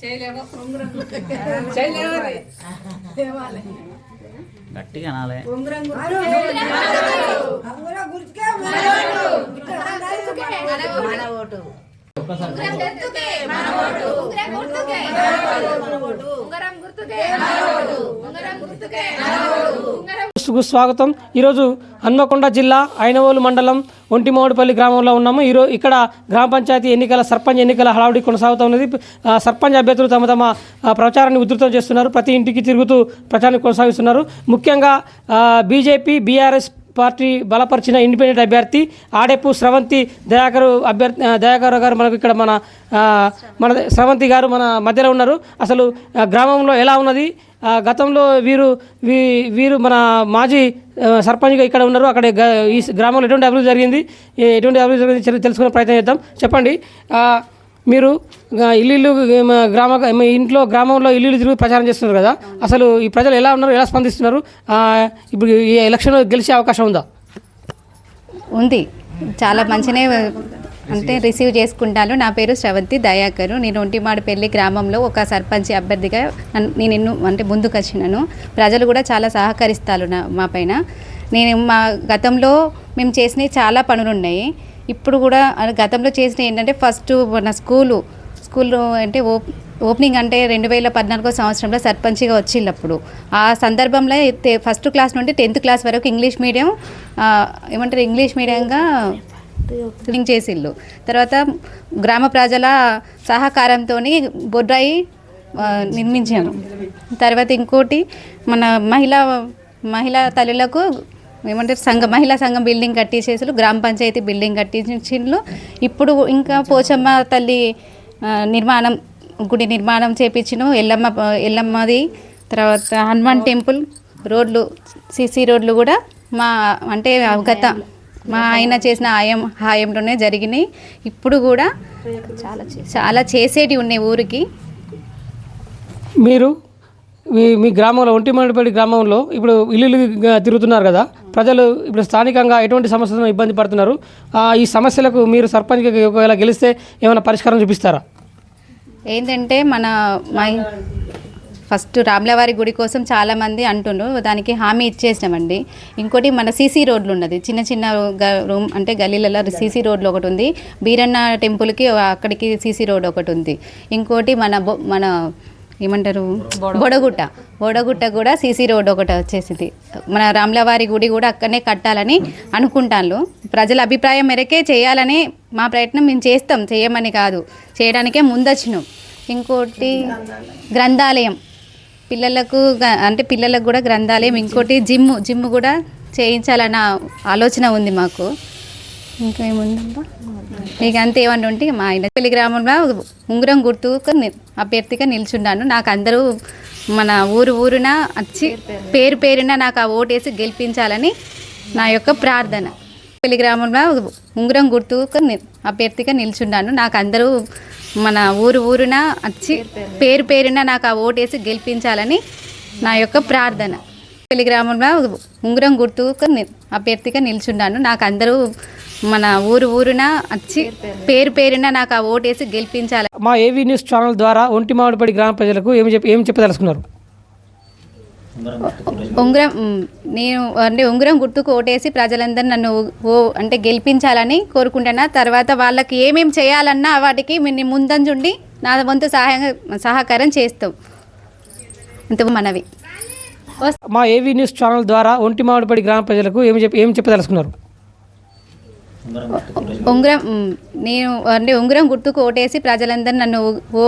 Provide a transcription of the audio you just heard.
గట్టిగా అనాలే. ఉంగరం గుర్తుకే ఉంగరం గుర్తుకే న్యూస్కు స్వాగతం. ఈరోజు హన్మకొండ జిల్లా ఐనవోలు మండలం ఒంటిమౌడిపల్లి గ్రామంలో ఉన్నాము. ఈరోజు ఇక్కడ గ్రామ పంచాయతీ ఎన్నికల సర్పంచ్ ఎన్నికల హడావుడి కొనసాగుతున్నది సర్పంచ్ అభ్యర్థులు తమ తమ ప్రచారాన్ని ఉధృతం చేస్తున్నారు. ప్రతి ఇంటికి తిరుగుతూ ప్రచారాన్ని కొనసాగిస్తున్నారు. ముఖ్యంగా బీజేపీ బీఆర్ఎస్ పార్టీ బలపరిచిన ఇండిపెండెంట్ అభ్యర్థి ఆడెప్పు స్రవంతి దయాకర్ అభ్యర్థి ఆ, దయాకర్ గారు మనకు ఇక్కడ మన మన స్రవంతి గారు మన మధ్యలో ఉన్నారు. అసలు గ్రామంలో ఎలా ఉన్నది? గతంలో వీరు వీ వీరు మన మాజీ సర్పంచ్గా ఇక్కడ ఉన్నారు. అక్కడ ఈ గ్రామంలో ఎటువంటి అభివృద్ధి జరిగింది? ఎటువంటి అభివృద్ధి జరిగింది? తెలుసుకునే ప్రయత్నం చేద్దాం. చెప్పండి. మీరు ఇల్లు గ్రామ మీ ఇంట్లో గ్రామంలో ఇల్లు తిరుగు ప్రచారం చేస్తున్నారు కదా అసలు ఈ ప్రజలు ఎలా ఉన్నారు ఎలా స్పందిస్తున్నారు? ఇప్పుడు ఈ ఎలక్షన్ గెలిచే అవకాశం ఉందా? ఉంది. చాలా మంచినే అంటే రిసీవ్ చేసుకుంటాను. నా పేరు శ్రవంతి దయాకరు. నేను ఒంటిమాడిపల్లి గ్రామంలో ఒక సర్పంచ్ అభ్యర్థిగా నన్ను- నేను ఎన్నో అంటే ముందుకు వచ్చినాను. ప్రజలు కూడా చాలా సహకరిస్తారు నా మా పైన. నేను మా గతంలో మేము చేసినవి చాలా పనులు ఉన్నాయి ఇప్పుడు కూడా గతంలో చేసినవి ఏంటంటే ఫస్ట్ మన స్కూలు స్కూల్లో అంటే ఓప్ ఓపెనింగ్ అంటే రెండు వేల పద్నాలుగో సంవత్సరంలో సర్పంచ్గా వచ్చినప్పుడు. ఆ సందర్భంలో ఫస్ట్ క్లాస్ నుండి టెన్త్ క్లాస్ వరకు ఇంగ్లీష్ మీడియం ఏమంటారు ఇంగ్లీష్ మీడియంగా లింక్ చేసిళ్ళు. తర్వాత గ్రామ ప్రజల సహకారంతో బొడ్రాయి నిర్మించాము తర్వాత ఇంకోటి మన మహిళా మహిళా తల్లులకు ఏమంటారు సంఘం మహిళా సంఘం బిల్డింగ్ కట్టించేసారు గ్రామ పంచాయతీ బిల్డింగ్ కట్టించిండ్లు ఇప్పుడు ఇంకా పోచమ్మ తల్లి నిర్మాణం గుడి నిర్మాణం చేపించిన ఎల్లమ్మ ఎల్లమ్మది తర్వాత హనుమాన్ టెంపుల్ రోడ్లు సిసి రోడ్లు కూడా మా అంటే గత మా ఆయన చేసిన ఆయం హాయంలోనే జరిగినాయి. ఇప్పుడు కూడా చాలా చాలా చేసేటివి ఉన్నాయి ఊరికి. మీరు? మీ మీ గ్రామంలో ఒంటిమండిపల్లి గ్రామంలో ఇప్పుడు ఇల్లు తిరుగుతున్నారు కదా. ప్రజలు ఇప్పుడు స్థానికంగా ఎటువంటి సమస్యలను ఇబ్బంది పడుతున్నారు? ఈ సమస్యలకు మీరు సర్పంచ్ ఒకవేళ గెలిస్తే ఏమైనా పరిష్కారం చూపిస్తారా? ఏంటంటే మన ఫస్ట్ రాములవారి గుడి కోసం చాలామంది అంటుండ్రు. దానికి హామీ ఇచ్చేసినామండి. ఇంకోటి మన సీసీ రోడ్లు ఉన్నది. చిన్న చిన్న రూమ్ అంటే గల్లీలలో సీసీ రోడ్లు ఒకటి ఉంది. బీరన్న టెంపుల్కి అక్కడికి సీసీ రోడ్ ఒకటి ఉంది. ఇంకోటి మన బొ- మన ఏమంటారు? బొడగుట్ట. బొడగుట్ట. కూడా సీసీ రోడ్ ఒకటి వచ్చేసింది. మన రాములవారి గుడి కూడా అక్కడనే కట్టాలని అనుకుంటాను ప్రజల అభిప్రాయం మేరకే చేయాలని మా ప్రయత్నం మేము చేస్తాం. చేయమని కాదు. చేయడానికే ముందొచ్చినాం. ఇంకోటి గ్రంథాలయం. పిల్లలకు అంటే పిల్లలకు కూడా గ్రంథాలయం ఇంకోటి జిమ్ జిమ్ కూడా చేయించాలన్న ఆలోచన ఉంది మాకు. ఇంకా ఏముందబ్బా మీకు అంతే ఏమన్నా ఉంటే మా ఆయన పెళ్ళి గ్రామంలో ఉంగరం గుర్తు అభ్యర్థిగా నిల్చున్నాను నాకు అందరూ మన ఊరు ఊరున వచ్చి పేరు పేరున నాకు ఆ ఓటేసి గెలిపించాలని నా యొక్క ప్రార్థన. పెళ్ళి గ్రామంలో ఉంగరం గుర్తు అభ్యర్థిగా నిల్చున్నాను నాకు అందరూ మన ఊరు ఊరున వచ్చి పేరు పేరున నాకు ఆ ఓటేసి గెలిపించాలని నా యొక్క ప్రార్థన. పెళ్ళి గ్రామంలో ఉంగరం గుర్తుకు అభ్యర్థిగా నిల్చున్నాను నాకు అందరూ మన ఊరు ఊరున వచ్చి పేరు పేరున. నాకు ఆ ఓటేసి గెలిపించాలి. మా ఏవీ న్యూస్ ఛానల్ ద్వారా ఒంటిమామిడిపల్లి గ్రామ ప్రజలకు ఏమి చెప్పి ఏం చెప్పదలుచుకున్నారు? ఉంగరం మ్, నేను అంటే ఉంగరం గుర్తుకు ఓటేసి ప్రజలందరూ నన్ను ఓ అంటే గెలిపించాలని కోరుకుంటున్నా. తర్వాత వాళ్ళకి ఏమేమి చేయాలన్నా వాటికి మేము ముందంజుండి నా వంతు సహాయం సహకారం చేస్తాం. ఇంత మనవి. మా ఏవీ న్యూస్ ఛానల్ ద్వారా ఒంటిమామిడిపల్లి గ్రామ ప్రజలకు ఏమి చెప్పి ఏం చెప్పదలుచుకున్నారు? ఉంగరం నేను అంటే ఉంగరం గుర్తుకు ఓటేసి ప్రజలందరూ నన్ను ఓ